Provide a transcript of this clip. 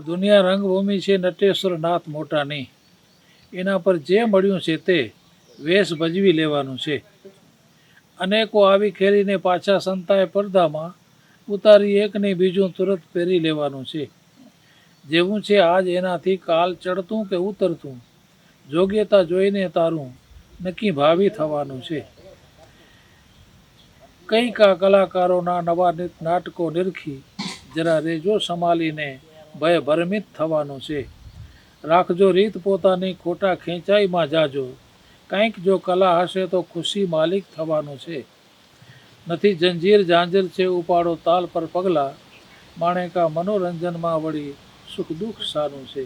દુનિયા રંગભૂમિ છે, નટેશ્વરનાથ મોટાની. એના પર જે મળ્યું છે તે વેશ ભજવી લેવાનું છે. અનેકો આવી ખેરીને પાછા સંતાએ પડદામાં ઉતારી એકને બીજું તુરત પહેરી લેવાનું છે. જેવું છે આજ એનાથી કાલ ચડતું કે ઉતરતું? જોગ્યતા જોઈને તારું નક્કી ભાવિ થવાનું છે. કંઈક આ કલાકારોના નવા નાટકો નિરખી, જરા રેજો સંભાળીને ભય ભરમિત થવાનું છે. રાખજો રીત પોતાની, ખોટા ખેંચાઈમાં જાજો. કંઈક જો કલા હશે તો ખુશી માલિક થવાનું છે. નથી જંજીર ઝાંઝર છે ઉપાડો તાલ પર પગલાં. માણેકા મનોરંજનમાં વળી સુખ દુઃખ સારું છે.